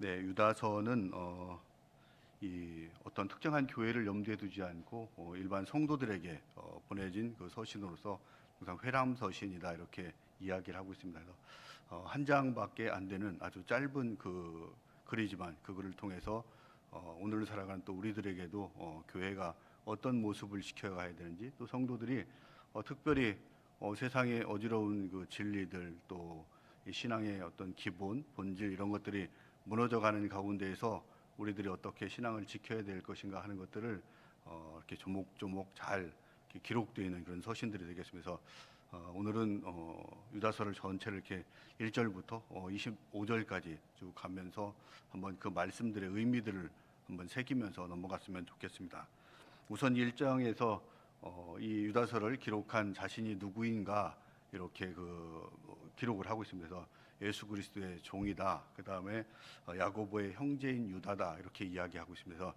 네, 유다서는 어, 이 어떤 특정한 교회를 염두에 두지 않고 어, 일반 성도들에게 어, 보내진 그 서신으로서 항상 회람 서신이다 이렇게 이야기를 하고 있습니다. 그래서 어, 한 장밖에 안 되는 아주 짧은 그 글이지만 그 글을 통해서 어, 오늘 살아가는 또 우리들에게도 어, 교회가 어떤 모습을 지켜가야 되는지 또 성도들이 어, 특별히 어, 세상의 어지러운 그 진리들 또이 신앙의 어떤 기본 본질 이런 것들이 무너져가는 가운데에서 우리들이 어떻게 신앙을 지켜야 될 것인가 하는 것들을 어, 이렇게 조목조목 잘 이렇게 기록되어 있는 그런 서신들이 되겠습니다. 그래서 어, 오늘은 어, 유다서를 전체를 이렇게 1절부터 어, 25절까지 쭉 가면서 한번 그 말씀들의 의미들을 한번 새기면서 넘어갔으면 좋겠습니다. 우선 1장에서 어, 이 유다서를 기록한 자신이 누구인가 이렇게 그 어, 기록을 하고 있습니다. 예수 그리스도의 종이다. 그 다음에 야고보의 형제인 유다다 이렇게 이야기하고. 그래서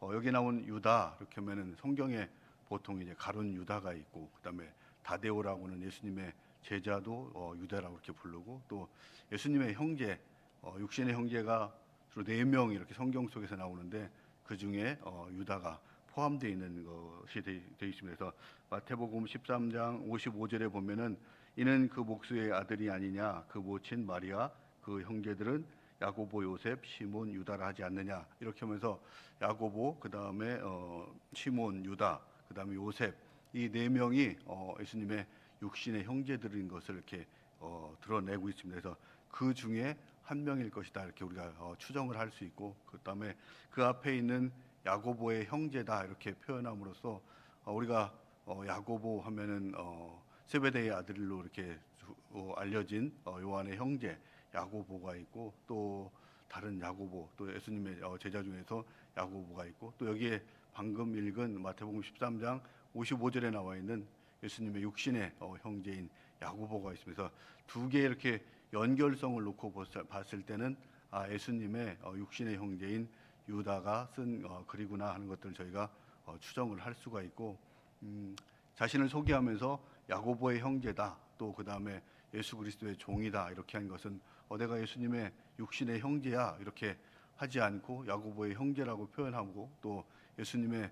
어, 여기 나온 유다 이렇게 하면은 성경에 보통 이제 가론 유다가 있고 그 다음에 다데오라고는 예수님의 제자도 어, 유다라고 이렇게 부르고 또 예수님의 형제 어, 육신의 형제가 주로 네 명 이렇게 성경 속에서 나오는데 그 중에 어, 유다가 포함되어 있는 것이 되어 있습니다. 그래서 마태복음 13장 55절에 보면은 이는 그 목수의 아들이 아니냐? 그 모친 마리아 그 형제들은 야고보 요셉 시몬 유다라 하지 않느냐? 이렇게 하면서 야고보 그 다음에 어, 시몬 유다 그 다음에 요셉 이 네 명이 어, 예수님의 육신의 형제들인 것을 이렇게 어, 드러내고 있습니다. 그래서 그 중에 한 명일 것이다. 이렇게 우리가 어, 추정을 할 수 있고 그 다음에 그 앞에 있는 야고보의 형제다. 이렇게 표현함으로써 어, 우리가 어, 야고보 하면은 어, 세베대의 아들로 이렇게 주- 어, 알려진 어, 요한의 형제 야고보가 있고 또 다른 야고보 또 예수님의 어, 제자 중에서 야고보가 있고 또 여기에 방금 읽은 마태복음 13장 55절에 나와 있는 예수님의 육신의 어, 형제인 야고보가 있으면서 두 개 이렇게 연결성을 놓고 봤을- 때는 아 예수님의 어, 육신의 형제인 유다가 쓴 어, 글이구나 하는 것들을 저희가 어, 추정을 할 수가 있고 음, 자신을 소개하면서 야고보의 형제다. 또 그 다음에 예수 그리스도의 종이다. 이렇게 한 것은 어, 내가 예수님의 육신의 형제야. 이렇게 하지 않고 야고보의 형제라고 표현하고 또 예수님의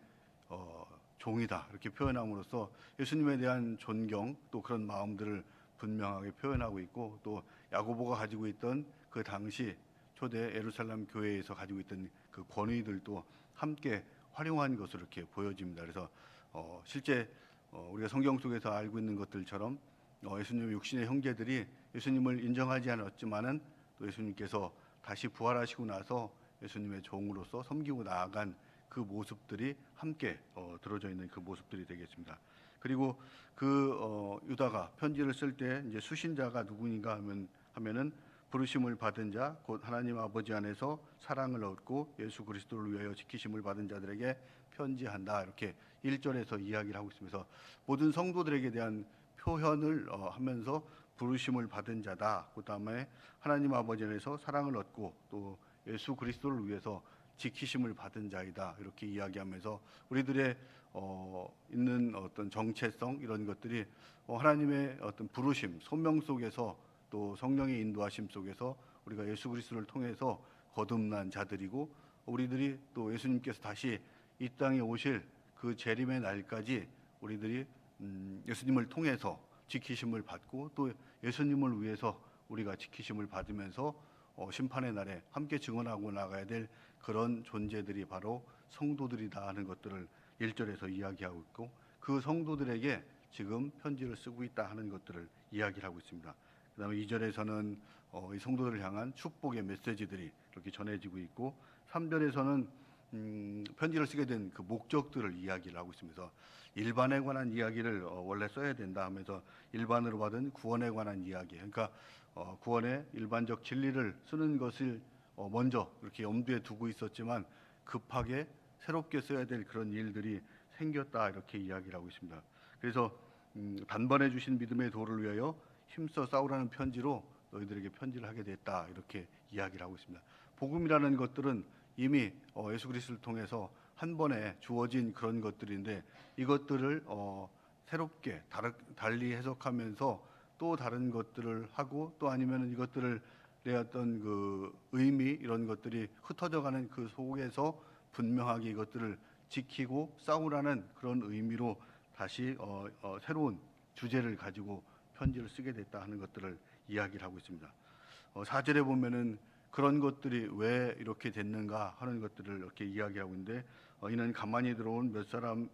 어, 종이다. 이렇게 표현함으로써 예수님에 대한 존경 또 그런 마음들을 분명하게 표현하고 있고 또 야고보가 가지고 있던 그 당시 초대 예루살렘 교회에서 가지고 있던 그 권위들도 함께 활용한 것으로 이렇게 보여집니다. 그래서 어, 실제 어, 우리가 성경 속에서 알고 있는 것들처럼 어, 예수님의 육신의 형제들이 예수님을 인정하지 않았지만은 또 예수님께서 다시 부활하시고 나서 예수님의 종으로서 섬기고 나아간 그 모습들이 함께 어, 들어져 있는 그 모습들이 되겠습니다. 그리고 그 어, 유다가 편지를 쓸 때 이제 수신자가 누구인가 하면 하면은 부르심을 받은 자 곧 하나님 아버지 안에서 사랑을 얻고 예수 그리스도를 위하여 지키심을 받은 자들에게 편지한다 이렇게 1절에서 이야기를 하고 있으면서 모든 성도들에게 대한 표현을 어, 하면서 부르심을 받은 자다. 그다음에 하나님 아버지 안에서 사랑을 얻고 또 예수 그리스도를 위해서 지키심을 받은 자이다. 이렇게 이야기하면서 우리들의 어, 있는 어떤 정체성 이런 것들이 어, 하나님의 어떤 부르심, 소명 속에서 또 성령의 인도하심 속에서 우리가 예수 그리스도를 통해서 거듭난 자들이고 우리들이 또 예수님께서 다시 이 땅에 오실 그 재림의 날까지 우리들이 음, 예수님을 통해서 지키심을 받고 또 예수님을 위해서 우리가 지키심을 받으면서 어, 심판의 날에 함께 증언하고 나가야 될 그런 존재들이 바로 성도들이다 하는 것들을 1절에서 이야기하고 있고 그 성도들에게 지금 편지를 쓰고 있다 하는 것들을 이야기를 하고 있습니다. 그다음에 2절에서는 어, 이 성도들을 향한 축복의 메시지들이 이렇게 전해지고 있고 3절에서는 음, 편지를 쓰게 된 그 목적들을 이야기를 하고 있으면서 일반에 관한 이야기를 어, 원래 써야 된다 하면서 일반으로 받은 구원에 관한 이야기 그러니까 어, 구원의 일반적 진리를 쓰는 것을 어, 먼저 이렇게 염두에 두고 있었지만 급하게 새롭게 써야 될 그런 일들이 생겼다 이렇게 이야기를 하고 있습니다. 그래서 음, 단번에 주신 믿음의 도를 위하여 힘써 싸우라는 편지로 너희들에게 편지를 하게 됐다 이렇게 이야기를 하고 있습니다. 복음이라는 것들은 이미 어, 예수 그리스도를 통해서 한 번에 주어진 그런 것들인데 이것들을 어, 새롭게 달리 해석하면서 또 다른 것들을 하고 또 아니면 이것들을 내 어떤 그 의미 이런 것들이 흩어져가는 그 속에서 분명하게 이것들을 지키고 싸우라는 그런 의미로 다시 어, 어, 새로운 주제를 가지고 편지를 쓰게 됐다 하는 것들을 이야기를 하고 있습니다. 어, 4절에 보면은 그런 것들이 왜 이렇게 됐는가 하는 것들을 이렇게 이야기하고 있는데 어, 이는 가만히 들어온 몇 사람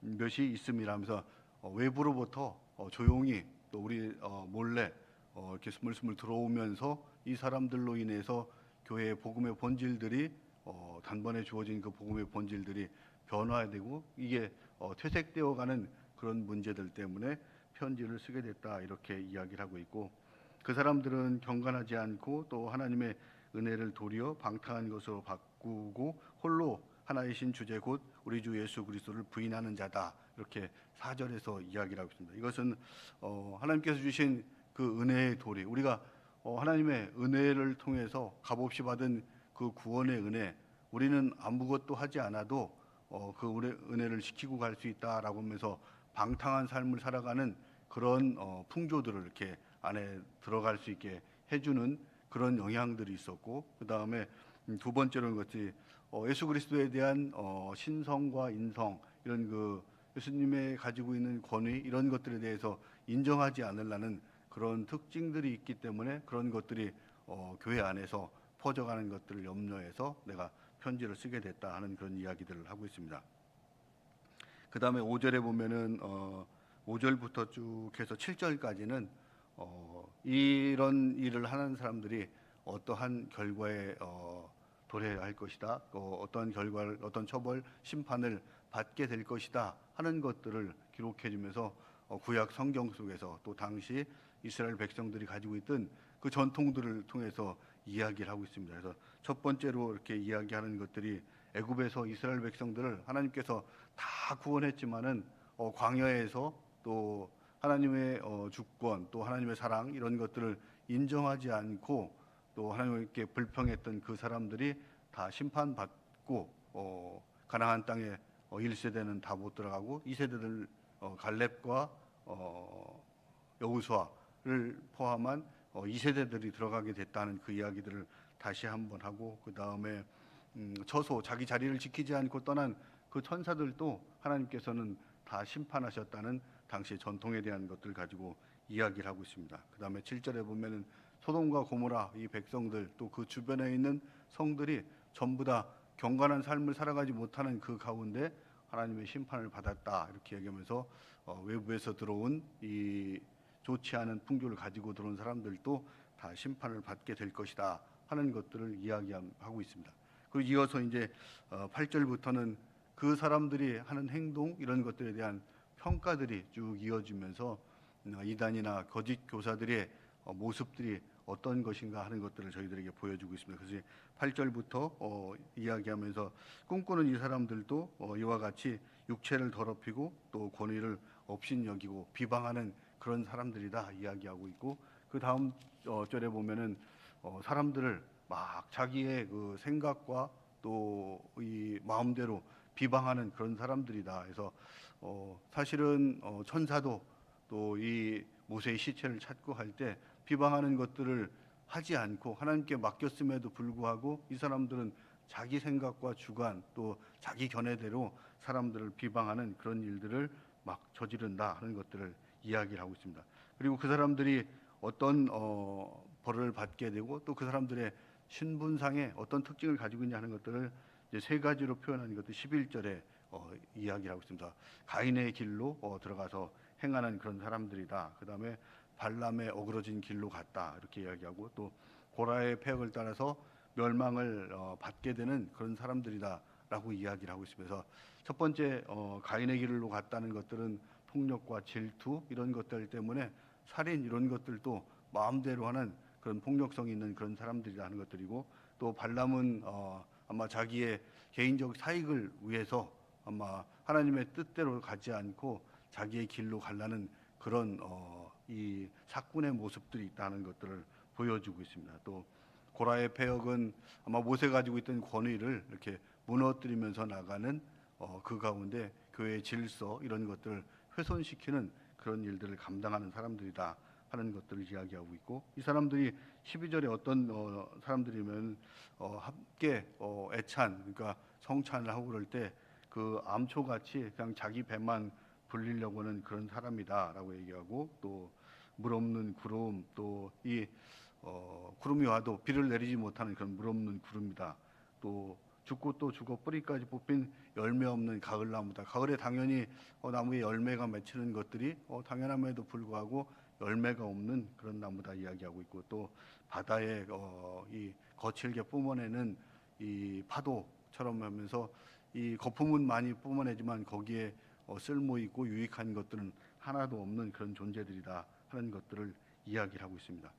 몇이 있음이라면서 어, 외부로부터 어, 조용히 또 우리 어, 몰래 어, 이렇게 스물스물 들어오면서 이 사람들로 인해서 교회의 복음의 본질들이 어, 단번에 주어진 그 복음의 본질들이 변화되고 이게 어, 퇴색되어가는 그런 문제들 때문에 편지를 쓰게 됐다 이렇게 이야기를 하고 있고 그 사람들은 경건하지 않고 또 하나님의 은혜를 도리어 방탕한 것으로 바꾸고 홀로 하나이신 주제 곧 우리 주 예수 그리스도를 부인하는 자다 이렇게 사절에서 이야기를 하고 있습니다. 이것은 어, 하나님께서 주신 그 은혜의 도리 우리가 어, 하나님의 은혜를 통해서 값없이 받은 그 구원의 은혜 우리는 아무것도 하지 않아도 어, 그 은혜- 은혜를 지키고 갈 수 있다라고 하면서 방탕한 삶을 살아가는 그런 어, 풍조들을 이렇게 안에 들어갈 수 있게 해주는 그런 영향들이 있었고 그 다음에 두 번째로는 것이 어, 예수 그리스도에 대한 어, 신성과 인성 이런 그 예수님의 가지고 있는 권위 이런 것들에 대해서 인정하지 않으려는 그런 특징들이 있기 때문에 그런 것들이 어, 교회 안에서 퍼져가는 것들을 염려해서 내가 편지를 쓰게 됐다 하는 그런 이야기들을 하고 있습니다. 그 다음에 5절에 보면은 어, 5절부터 쭉 해서 7절까지는 어, 이런 일을 하는 사람들이 어떠한 결과에 어, 도래해야 할 것이다. 어, 어떤 결과를 어떤 처벌 심판을 받게 될 것이다 하는 것들을 기록해 주면서 어, 구약 성경 속에서 또 당시 이스라엘 백성들이 가지고 있던 그 전통들을 통해서 이야기를 하고 있습니다. 그래서 첫 번째로 이렇게 이야기하는 것들이 애굽에서 이스라엘 백성들을 하나님께서 다 구원했지만은 어, 광야에서 또 하나님의 어, 주권 또 하나님의 사랑 이런 것들을 인정하지 않고 또 하나님께 불평했던 그 사람들이 다 심판받고 어, 가나안 땅에 어, 1세대는 다 못 들어가고 2세대들 어, 갈렙과 어, 여우수아를 포함한 어, 2세대들이 들어가게 됐다는 그 이야기들을 다시 한번 하고 그 다음에 음, 처소 자기 자리를 지키지 않고 떠난 그 천사들도 하나님께서는 다 심판하셨다는 당시 전통에 대한 것들 가지고 이야기를 하고 있습니다. 그 다음에 7절에 보면은 소돔과 고모라 이 백성들 또 그 주변에 있는 성들이 전부 다 경건한 삶을 살아가지 못하는 그 가운데 하나님의 심판을 받았다 이렇게 얘기하면서 어, 외부에서 들어온 이 좋지 않은 풍조를 가지고 들어온 사람들도 다 심판을 받게 될 것이다 하는 것들을 이야기하고 있습니다. 그리고 이어서 이제 어, 8절부터는 그 사람들이 하는 행동 이런 것들에 대한 평가들이 쭉 이어지면서 어, 이단이나 거짓 교사들의 어, 모습들이 어떤 것인가 하는 것들을 저희들에게 보여주고 있습니다. 그래서 8절부터 어, 이야기하면서 꿈꾸는 이 사람들도 어, 이와 같이 육체를 더럽히고 또 권위를 업신여기고 비방하는 그런 사람들이다 이야기하고 있고 그 다음 어, 절에 보면은 어, 사람들을 막 자기의 그 생각과 또 이 마음대로 비방하는 그런 사람들이다. 그래서 어, 사실은 어, 천사도 또 이 모세의 시체를 찾고 할 때 비방하는 것들을 하지 않고 하나님께 맡겼음에도 불구하고 이 사람들은 자기 생각과 주관 또 자기 견해대로 사람들을 비방하는 그런 일들을 막 저지른다 하는 것들을 이야기를 하고 있습니다. 그리고 그 사람들이 어떤 어, 벌을 받게 되고 또 그 사람들의 신분상에 어떤 특징을 가지고 있냐 하는 것들을 이제 세 가지로 표현하는 것도 11절에 어, 이야기를 하고 있습니다. 가인의 길로 어, 들어가서 행하는 그런 사람들이다. 그 다음에 발람의 어그러진 길로 갔다 이렇게 이야기하고 또 고라의 폐역을 따라서 멸망을 어, 받게 되는 그런 사람들이다라고 이야기를 하고 있으면서 첫 번째 어, 가인의 길로 갔다는 것들은 폭력과 질투 이런 것들 때문에 살인 이런 것들도 마음대로 하는 그런 폭력성 있는 그런 사람들이라는 것들이고 또 발람은 어, 아마 자기의 개인적 사익을 위해서 아마 하나님의 뜻대로 가지 않고 자기의 길로 가려는 그런 어, 이 사꾼의 모습들이 있다는 것들을 보여주고 있습니다. 또 고라의 폐역은 아마 모세 가지고 있던 권위를 이렇게 무너뜨리면서 나가는 어, 그 가운데 교회의 질서 이런 것들을 훼손시키는 그런 일들을 감당하는 사람들이다 하는 것들을 이야기하고 있고 이 사람들이 12절에 어떤 어, 사람들이면 어, 함께 어, 애찬 그러니까 성찬을 하고 그럴 때 그 암초같이 그냥 자기 배만 불리려고 하는 그런 사람이다라고 얘기하고 또 물 없는 구름 또이 어, 구름이 와도 비를 내리지 못하는 그런 물 없는 구름이다. 또 죽고 또 죽어 뿌리까지 뽑힌 열매 없는 가을 나무다. 가을에 당연히 어, 나무에 열매가 맺히는 것들이 어, 당연함에도 불구하고 열매가 없는 그런 나무다 이야기하고 있고 또 바다에 어, 이 거칠게 뿜어내는 이 파도처럼 하면서 이 거품은 많이 뿜어내지만 거기에 어, 쓸모 있고 유익한 것들은 하나도 없는 그런 존재들이다 하는 것들을 이야기를 하고 있습니다.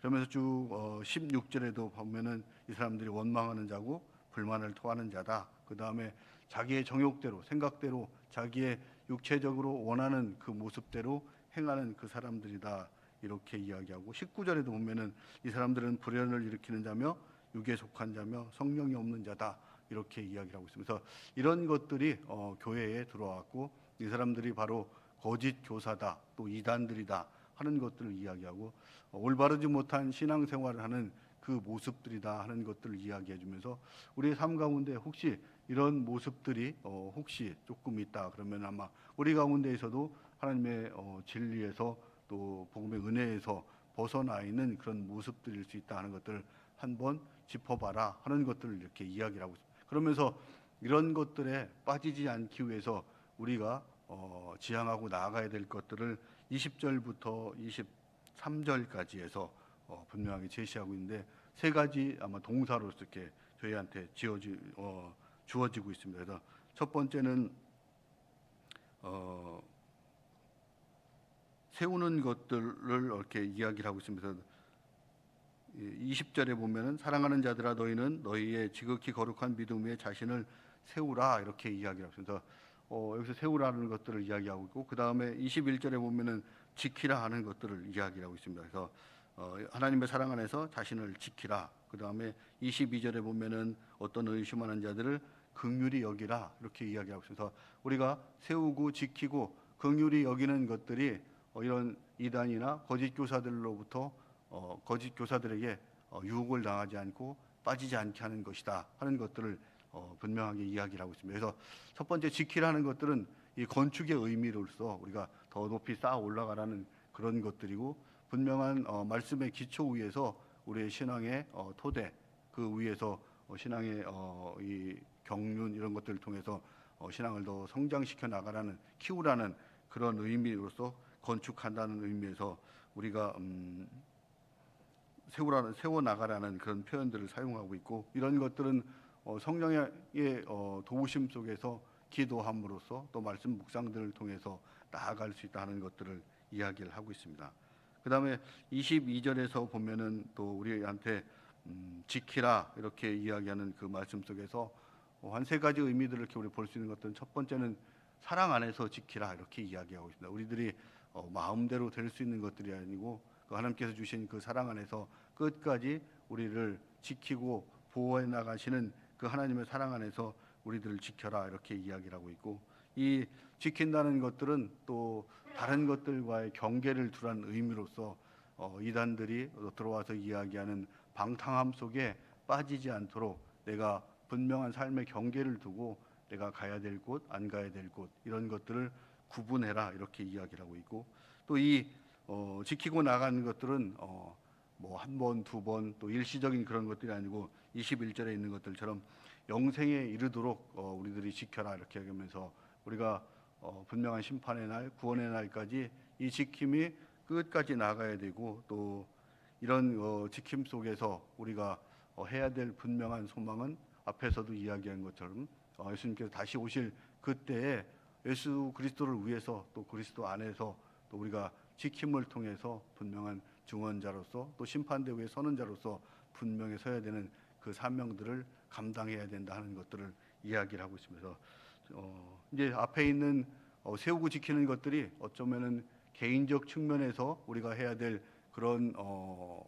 그러면서 쭉 어, 16절에도 보면은 이 사람들이 원망하는 자고 불만을 토하는 자다. 그 다음에 자기의 정욕대로 생각대로 자기의 육체적으로 원하는 그 모습대로 행하는 그 사람들이다. 이렇게 이야기하고 19절에도 보면은 이 사람들은 불연을 일으키는 자며 육에 속한 자며 성령이 없는 자다. 이렇게 이야기를 하고 있습니다. 그래서 이런 것들이 어, 교회에 들어왔고 이 사람들이 바로 거짓 교사다 또 이단들이다 하는 것들을 이야기하고 어, 올바르지 못한 신앙생활을 하는 그 모습들이다 하는 것들을 이야기해 주면서 우리의 삶 가운데 혹시 이런 모습들이 어, 혹시 조금 있다 그러면 아마 우리 가운데에서도 하나님의 어, 진리에서 또 복음의 은혜에서 벗어나 있는 그런 모습들일 수 있다 하는 것들을 한번 짚어봐라 하는 것들을 이렇게 이야기를 하고 있습니다. 그러면서 이런 것들에 빠지지 않기 위해서 우리가 어, 지향하고 나아가야 될 것들을 20절부터 23절까지 해서 어, 분명하게 제시하고 있는데 세 가지 아마 동사로 이렇게 저희한테 지어지 어, 주어지고 있습니다. 그래서 첫 번째는 어, 세우는 것들을 이렇게 이야기를 하고 있습니다. 그래서 이 20절에 보면은 사랑하는 자들아 너희는 너희의 지극히 거룩한 믿음 위에 자신을 세우라 이렇게 이야기를 있습니다. 어, 여기서 세우라는 것들을 이야기하고 있고 그 다음에 21절에 보면은 지키라 하는 것들을 이야기를 하고 있습니다. 그래서 어, 하나님의 사랑 안에서 자신을 지키라. 그 다음에 22절에 보면은 어떤 의심하는 자들을 극률이 여기라 이렇게 이야기하고 있어서 우리가 세우고 지키고 극률이 여기는 것들이 어, 이런 이단이나 거짓 교사들로부터 어, 거짓 교사들에게 어, 유혹을 당하지 않고 빠지지 않게 하는 것이다 하는 것들을 어, 분명하게 이야기를 하고 있습니다. 그래서 첫 번째 지키라는 것들은 이 건축의 의미로서 우리가 더 높이 쌓아 올라가라는 그런 것들이고 분명한 어, 말씀의 기초 위에서 우리의 신앙의 어, 토대 그 위에서 어, 신앙의 어, 이 경륜 이런 것들을 통해서 어, 신앙을 더 성장시켜 나가라는 키우라는 그런 의미로서 건축한다는 의미에서 우리가 음, 세우라는 세워 나가라는 그런 표현들을 사용하고 있고 이런 것들은 어, 성령의 어, 도우심 속에서 기도함으로써 또 말씀 묵상들을 통해서 나아갈 수 있다는 것들을 이야기를 하고 있습니다. 그 다음에 22절에서 보면은 또 우리한테 음, 지키라 이렇게 이야기하는 그 말씀 속에서 어, 한세 가지 의미들을 이렇게 우리 볼 수 있는 것들은 첫 번째는 사랑 안에서 지키라 이렇게 이야기하고 있습니다. 우리들이 어, 마음대로 될 수 있는 것들이 아니고 그 하나님께서 주신 그 사랑 안에서 끝까지 우리를 지키고 보호해 나가시는 그 하나님의 사랑 안에서 우리들을 지켜라 이렇게 이야기를 하고 있고 이 지킨다는 것들은 또 다른 것들과의 경계를 두라는 의미로서 어, 이단들이 들어와서 이야기하는 방탕함 속에 빠지지 않도록 내가 분명한 삶의 경계를 두고 내가 가야 될 곳, 안 가야 될 곳 이런 것들을 구분해라 이렇게 이야기를 하고 있고 또이 어, 지키고 나가는 것들은 어, 뭐한 번, 두 번 또 일시적인 그런 것들이 아니고 21절에 있는 것들처럼 영생에 이르도록 어, 우리들이 지켜라 이렇게 하면서 우리가 어, 분명한 심판의 날, 구원의 날까지 이 지킴이 끝까지 나가야 되고 또 이런 어, 지킴 속에서 우리가 어, 해야 될 분명한 소망은 앞에서도 이야기한 것처럼 어, 예수님께서 다시 오실 그때에 예수 그리스도를 위해서 또 그리스도 안에서 또 우리가 지킴을 통해서 분명한 증언자로서 또 심판대 위에 서는 자로서 분명히 서야 되는 그 사명들을 감당해야 된다 하는 것들을 이야기를 하고 있습니다. 어, 이제 앞에 있는 어, 세우고 지키는 것들이 어쩌면은 개인적 측면에서 우리가 해야 될 그런 어,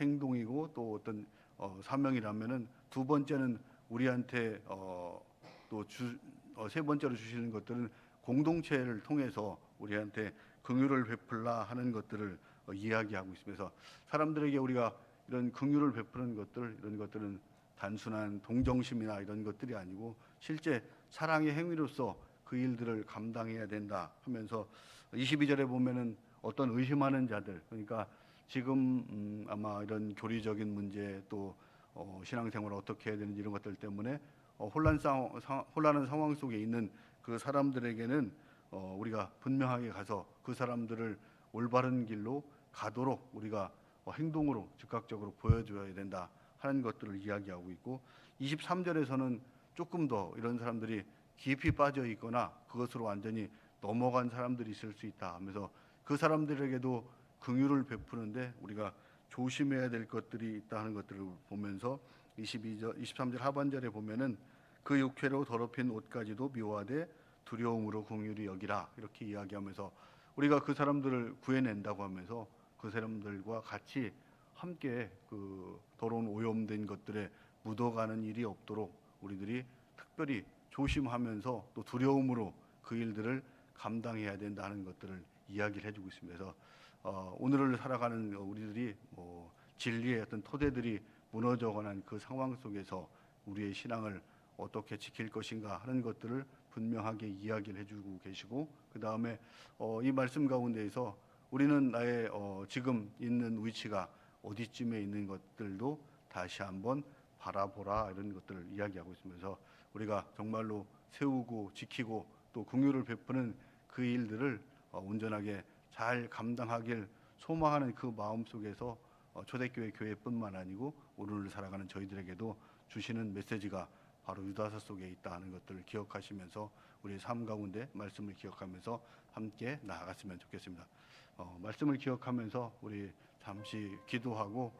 행동이고 또 어떤 어, 사명이라면은 두 번째는 우리한테 어, 또세 어, 세 번째로 주시는 것들은 공동체를 통해서 우리한테 긍휼을 베풀라 하는 것들을 어, 이야기하고 있으면서 사람들에게 우리가 이런 긍휼을 베푸는 것들 이런 것들은 단순한 동정심이나 이런 것들이 아니고 실제 사랑의 행위로서 그 일들을 감당해야 된다 하면서 22절에 보면은 어떤 의심하는 자들 그러니까 지금 음, 아마 이런 교리적인 문제 또 어, 신앙생활을 어떻게 해야 되는지 이런 것들 때문에 어, 혼란 상, 혼란한 상황 속에 있는 그 사람들에게는 어, 우리가 분명하게 가서 그 사람들을 올바른 길로 가도록 우리가 어, 행동으로 즉각적으로 보여줘야 된다 하는 것들을 이야기하고 있고 23절에서는 조금 더 이런 사람들이 깊이 빠져 있거나 그것으로 완전히 넘어간 사람들이 있을 수 있다 하면서 그 사람들에게도 긍휼을 베푸는데 우리가 조심해야 될 것들이 있다 하는 것들을 보면서 22절 23절 하반절에 보면은 그 육회로 더럽힌 옷까지도 미워하되 두려움으로 긍휼히 여기라 이렇게 이야기하면서 우리가 그 사람들을 구해낸다고 하면서 그 사람들과 같이 함께 그 더러운 오염된 것들에 묻어가는 일이 없도록 우리들이 특별히 조심하면서 또 두려움으로 그 일들을 감당해야 된다는 것들을 이야기를 해주고 있습니다. 그래서 어, 오늘을 살아가는 우리들이 뭐 진리의 어떤 토대들이 무너져가는 그 상황 속에서 우리의 신앙을 어떻게 지킬 것인가 하는 것들을 분명하게 이야기를 해주고 계시고 그 다음에 어, 이 말씀 가운데에서 우리는 나의 어, 지금 있는 위치가 어디쯤에 있는 것들도 다시 한번 바라보라 이런 것들을 이야기하고 있으면서 우리가 정말로 세우고 지키고 또 긍휼을 베푸는 그 일들을 어, 온전하게 잘 감당하길 소망하는 그 마음 속에서 어, 초대교회 교회뿐만 아니고 오늘을 살아가는 저희들에게도 주시는 메시지가 바로 유다서 속에 있다 하는 것들을 기억하시면서 우리의 삶 가운데 말씀을 기억하면서 함께 나아갔으면 좋겠습니다. 어, 말씀을 기억하면서 우리 잠시 기도하고